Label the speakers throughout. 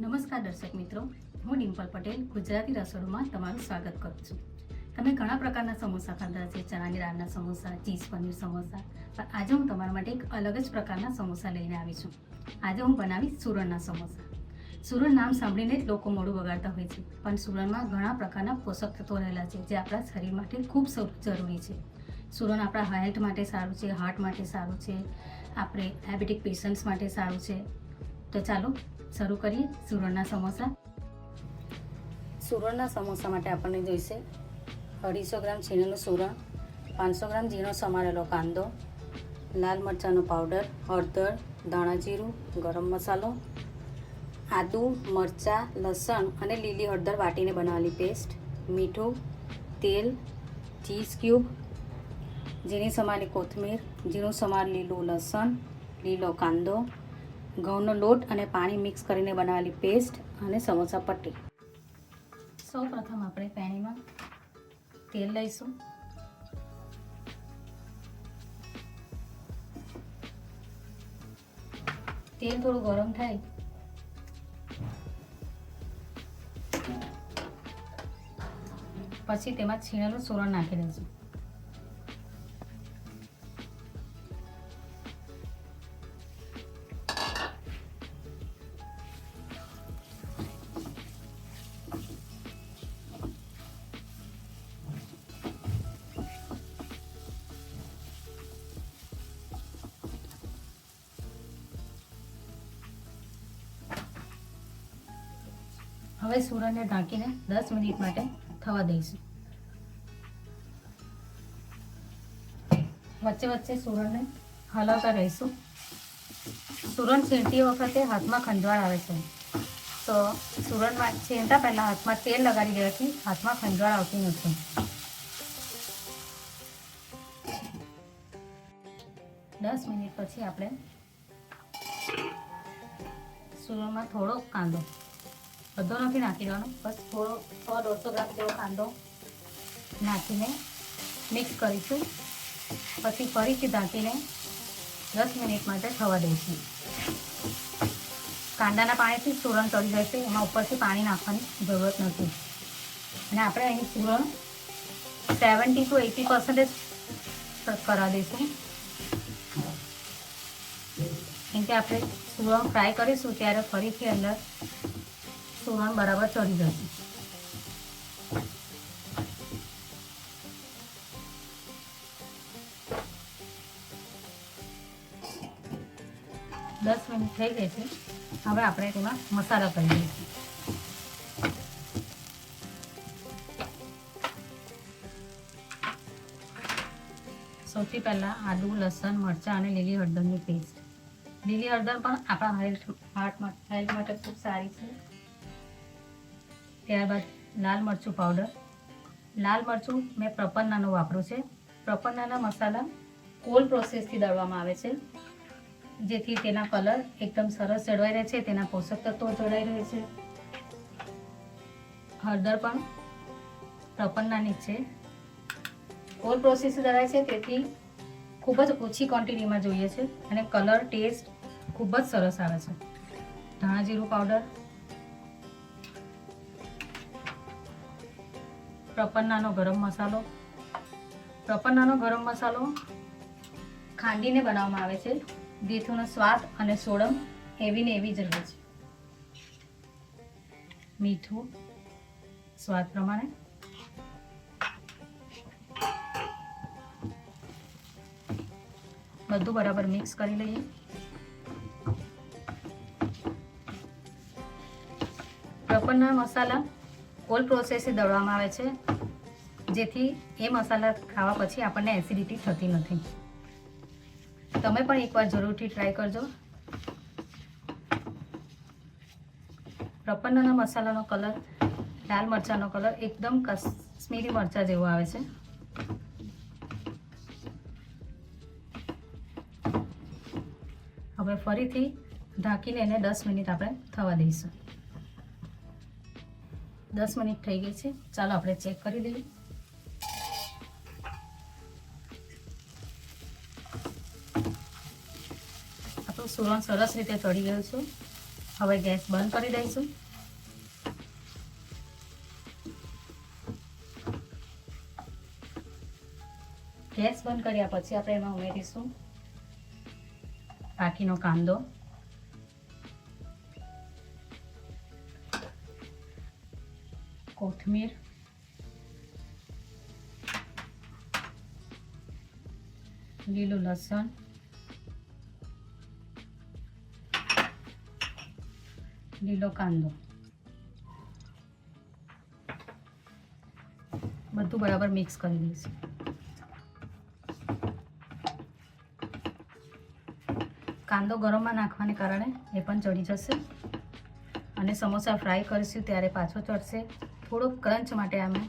Speaker 1: નમસ્કાર દર્શક મિત્રો, હું ડિમ્પલ પટેલ, ગુજરાતી રસોડુમાં તમારું સ્વાગત કરું છું. તમે ઘણા પ્રકારના સમોસા ખાધા છે ચણાની દાળના સમોસા, ચીઝ પનીર સમોસા, પણ આજે હું તમારા માટે એક અલગ જ પ્રકારના સમોસા લઈને આવી છું. આજે હું બનાવીશ સુરણના સમોસા. સુરણ નામ સાંભળીને જ લોકો મોડું બગાડતા હોય છે, પણ સુરણમાં ઘણા પ્રકારના પોષક તત્વો રહેલા છે, જે આપણા શરીર માટે ખૂબ જરૂરી છે. સુરણ આપણા હેલ્થ માટે સારું છે હાર્ટ માટે સારું છે, આપણે ડાયાબિટીક પેશન્ટ્સ માટે સારું છે. તો ચાલો શરૂ કરીએ સુરણના સમોસા. સુરણના સમોસા માટે આપણને જોઈશે અઢીસો ગ્રામ છીણેલું સુરણ પાંચસો ગ્રામ ઝીણો સમારેલો કાંદો, લાલ મરચાંનો પાવડર, હળદર, ધાણા જીરું, ગરમ મસાલો, આદુ, મરચાં, લસણ અને લીલી હળદર વાટીને બનાવેલી પેસ્ટ, મીઠું, તેલ, ચીઝ ક્યુબ, ઝીણી સમારેલી કોથમીર, ઝીણું સમાર લીલું લસણ, લીલો કાંદો ઘઉંનો લોટ અને પાણી મિક્સ કરીને બનાવેલી પેસ્ટ અને સમોસા પટ્ટી. સૌ પ્રથમ આપણે પેણીમાં તેલ લઈશું. તેલ થોડું ગરમ થાય. પછી તેમાં છીણેલું સોરણ નાખી દઈશું. હવે સુરણને ઢાંકીને દસ મિનિટ માટે થવા દઈશું. વચ્ચે વચ્ચે સુરણને હલાવતા રહીશું. સુરણ છીણતી વખતે હાથમાં ખંજવાળ આવે છે. તો સુરણમાં છીણતા પહેલાં હાથમાં તેલ લગાડી દેવાથી હાથમાં ખંજવાળ આવતી નથી. દસ મિનિટ પછી આપણે સુરણમાં થોડો કાંદો બધો નથી નાખી દેવાનો બસ થોડો, સો દોઢસો ગ્રામ જેવો કાંદો નાખીને મિક્સ કરીશું. પછી ફરીથી ઢાંકીને દસ મિનિટ માટે થવા દઈશું. કાંદાના પાણીથી સુરણ ચડી જશે, એમાં ઉપરથી પાણી નાખવાની જરૂરત નથી. અને આપણે અહીં સુરણ સેવન્ટી ટુ એટી પર્સન્ટેજ કરા દઈશું. કેમ કે આપણે સુરણ ફ્રાય કરીશું, ત્યારે ફરીથી અંદર સુરણ બરાબર ચડી જશે. દસ મિનિટ થઈ ગઈ છે. હવે આપણે તેમાં મસાલા કરી દઈશું સૌથી પહેલાં આદુ, લસણ, મરચાં અને લીલી હળદરની પેસ્ટ લીલી હળદર પણ આપણા હેલ્થ હેલ્થ માટે ખૂબ સારી છે. ત્યારબાદ લાલ મરચું પાવડર લાલ મરચું મેં પ્રપન્નાનું વાપરું છે. પ્રપન્નાના મસાલા કોલ્ડ પ્રોસેસથી દળવામાં આવે છે. જેથી તેના કલર એકદમ સરસ જળવાઈ રહે છે, તેના પોષક તત્વો જળવાઈ રહે છે. હળદર પણ પ્રપન્નાની જ છે. કોલ્ડ પ્રોસેસ દળાય છે, તેથી ખૂબ જ ઓછી ક્વોન્ટિટીમાં જોઈએ છે અને કલર ટેસ્ટ ખૂબ જ સરસ આવે છે. ધાણા જીરું પાવડર પ્રપન્નાનો ગરમ મસાલો. પ્રપન્નાનો ગરમ મસાલો ખાંડીને બનાવવામાં આવે છે. જેથીનો સ્વાદ અને સોડમ એવી ને એવી જ રહે છે. મીઠું સ્વાદ પ્રમાણે. બધું બરાબર મિક્સ કરી લઈએ. પ્રપન્ના મસાલા કોલ્ડ પ્રોસેસથી દળવામાં આવે છે, જેથી એ મસાલા ખાવા પછી આપણને એસિડિટી થતી નથી. તમે પણ એકવાર જરૂરથી ટ્રાય કરજો. પ્રપન્નના મસાલાનો કલર લાલ મરચાંનો કલર એકદમ કશ્મીરી મરચાં જેવો આવે છે. હવે ફરીથી ઢાંકીને એને દસ મિનિટ આપણે થવા દઈશું. દસ મિનિટ થઈ ગઈ છે. ચાલો આપણે ચેક કરી લઈએ. આપણું સુરણ સરસ રીતે ચડી ગયું છે. હવે ગેસ બંધ કરી દઈશું. ગેસ બંધ કર્યા પછી આપણે એમાં ઉમેરીશું. બાકીનો કાંદો. કોથમીર લીલું લસણ લીલો કાંદો બધું બરાબર મિક્સ કરી દઈશું કાંદો ગરમમાં નાખવાને કારણે એ પણ ચડી જશે અને સમોસા ફ્રાય કરીશું ત્યારે પાછો ચડશે થોડો ક્રંચ માટે અમે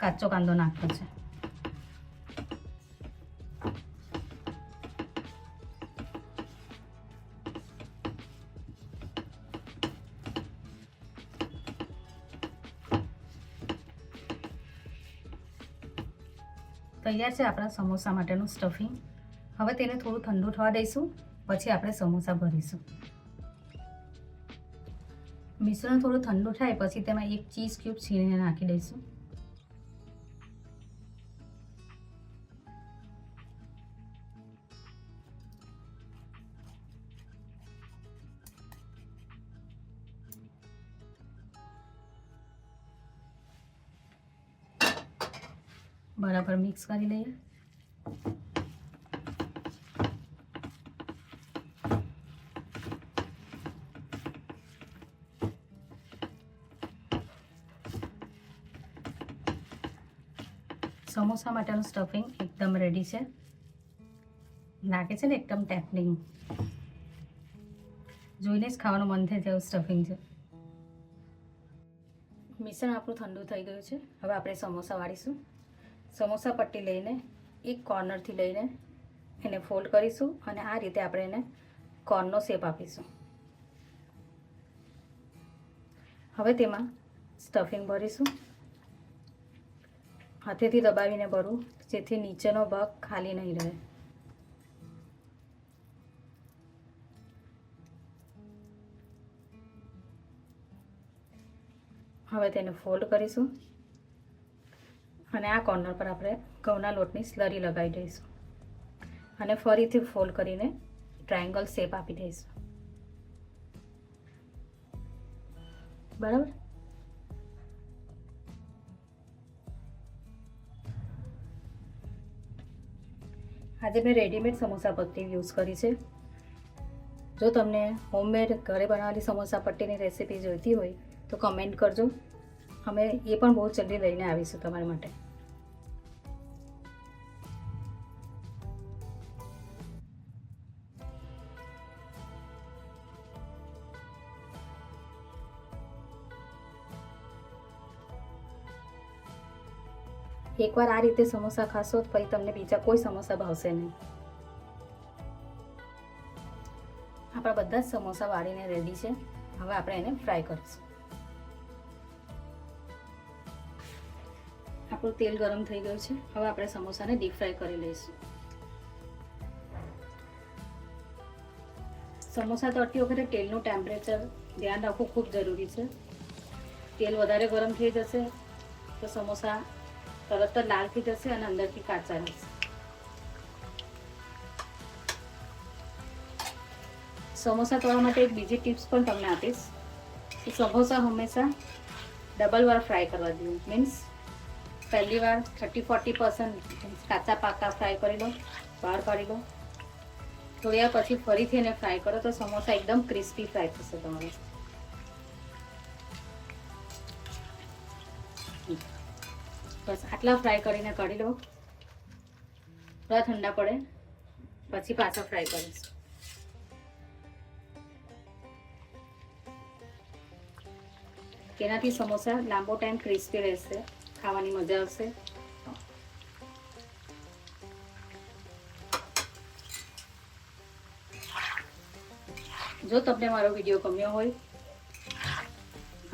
Speaker 1: કાચો કાંદો નાખ્યો છે. તૈયાર છે આપણા સમોસા માટેનું સ્ટફિંગ હવે તેને થોડું ઠંડુ થવા દઈશું, પછી આપણે સમોસા ભરીશું. મિશ્રણ થોડું ઠંડુ થાય, પછી તેમાં એક ચીઝ ક્યુબ છીણીને નાખી દઈશું. બરાબર મિક્સ કરી લઈએ. સમોસા માટેનું સ્ટફિંગ એકદમ રેડી છે. લાગે છે ને એકદમ ટેપલિંગ જોઈને જ ખાવાનું મન થાય તેવું સ્ટફિંગ છે. મિશ્રણ આપણું ઠંડુ થઈ ગયું છે. હવે આપણે સમોસા વાળીશું. સમોસા પટ્ટી લઈને એક કોર્નરથી લઈને એને ફોલ્ડ કરીશું અને આ રીતે આપણે એને કોર્નનો શેપ આપીશું. હવે તેમાં સ્ટફિંગ ભરીશું. હાથેથી દબાવીને ભરું, જેથી નીચેનો ભાગ ખાલી નહીં રહે. હવે તેને ફોલ્ડ કરીશું અને આ કોર્નર પર આપણે ઘઉંના લોટની સ્લરી લગાવી દઈશું. અને ફરીથી ફોલ્ડ કરીને ટ્રાયંગલ શેપ આપી દઈશું. બરાબર? આજે મેં રેડીમેડ સમોસા પટ્ટી યુઝ કરી છે. જો તમને હોમમેડ ઘરે બનાવેલી સમોસા પટ્ટીની રેસીપી જોઈતી હોય તો કમેન્ટ કરજો. અમે એ પણ બહુ જલ્દી લઈને આવીશું તમારા માટે. એકવાર આ રીતે સમોસા ખાશો તો પછી તમને બીજા કોઈ સમોસા ભાવશે નહીં. આપણા બધા જ સમોસા વાળીને રેડી છે. હવે આપણે એને ફ્રાય કરીશું. આપણું તેલ ગરમ થઈ ગયું છે. હવે આપણે સમોસાને ડીપ ફ્રાય કરી લઈશું. સમોસા તળતી વખતે તેલનું ટેમ્પરેચર ધ્યાન રાખવું ખૂબ જરૂરી છે. તેલ વધારે ગરમ થઈ જશે તો સમોસા તરત જ લાલ થઈ જશે અને અંદરથી કાચા રહેશે. સમોસા તળવા માટે એક બીજી ટિપ્સ પણ તમને આપીશ. કે સમોસા હંમેશા ડબલ વાર ફ્રાય કરવા જોઈએ. મીન્સ પહેલી વાર થર્ટી ફોર્ટી પર્સન્ટ કાચા પાકા ફ્રાય કરી લો બહાર કાઢી લો થોડી પછી ફરીથી એને ફ્રાય કરો તો સમોસા એકદમ ક્રિસ્પી ફ્રાય થશે તમારે. બસ આટલા ફ્રાય કરીને કાઢી લો થોડા ઠંડા પડે. પછી પાછા ફ્રાય કરીશ. તેનાથી સમોસા લાંબો ટાઈમ ક્રિસ્પી રહેશે. ખાવાની મજા આવશે. જો તમને મારો વીડિયો ગમ્યો હોય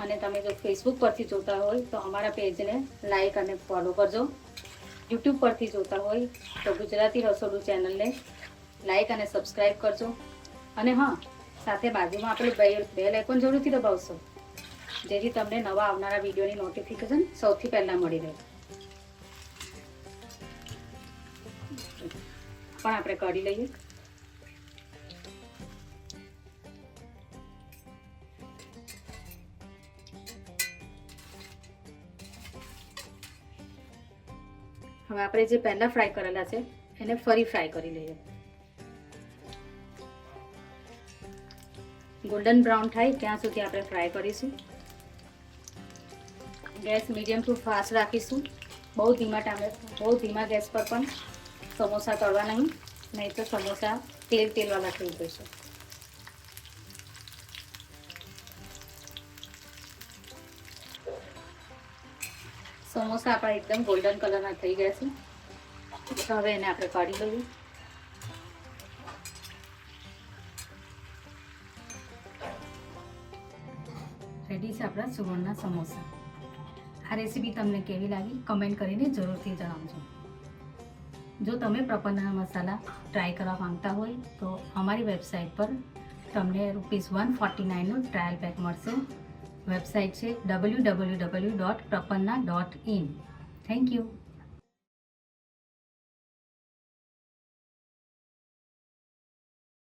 Speaker 1: અને તમે જો ફેસબુક પરથી જોતા હોય તો અમારા પેજને લાઈક અને ફોલો કરજો. યુટ્યુબ પરથી જોતા હોય તો ગુજરાતી રસોડું ચેનલને લાઈક અને સબસ્ક્રાઈબ કરજો. અને હા, સાથે બાજુમાં આપણે બે બેલ આઇકોન જરૂરથી દબાવશો, જેથી તમને નવા આવનારા વિડીયોની નોટિફિકેશન સૌથી પહેલાં મળી રહે. પણ આપણે કરી લઈએ. હવે આપણે જે પહેલા ફ્રાય કરેલા છે, એને ફરી ફ્રાય કરી લઈએ. ગોલ્ડન બ્રાઉન થાય, ત્યાં સુધી આપણે ફ્રાય કરીશું. ગેસ મીડિયમ ટુ ફાસ્ટ રાખીશું. બહુ ધીમા ટામે, બહુ ધીમા ગેસ પર પણ સમોસા તળવા નહીં નહીં તો સમોસા તેલ તેલવાળા થઈ જશે. સમોસા આપણા એકદમ ગોલ્ડન કલરના થઈ ગયા છે. હવે એને આપણે કાઢી લઈએ. રેડી છે આપણા સુવર્ણના સમોસા. આ રેસીપી તમને કેવી લાગી? કમેન્ટ કરીને જરૂરથી જણાવજો. જો તમે પ્રપન્ના મસાલા ટ્રાય કરવા માંગતા હોય, તો અમારી વેબસાઇટ પર તમને રૂપીસ વન ફોર્ટી નાઇનનો ટ્રાયલ પેક મળશે. વેબસાઇટ છે W W W dot Prapanna dot in thank you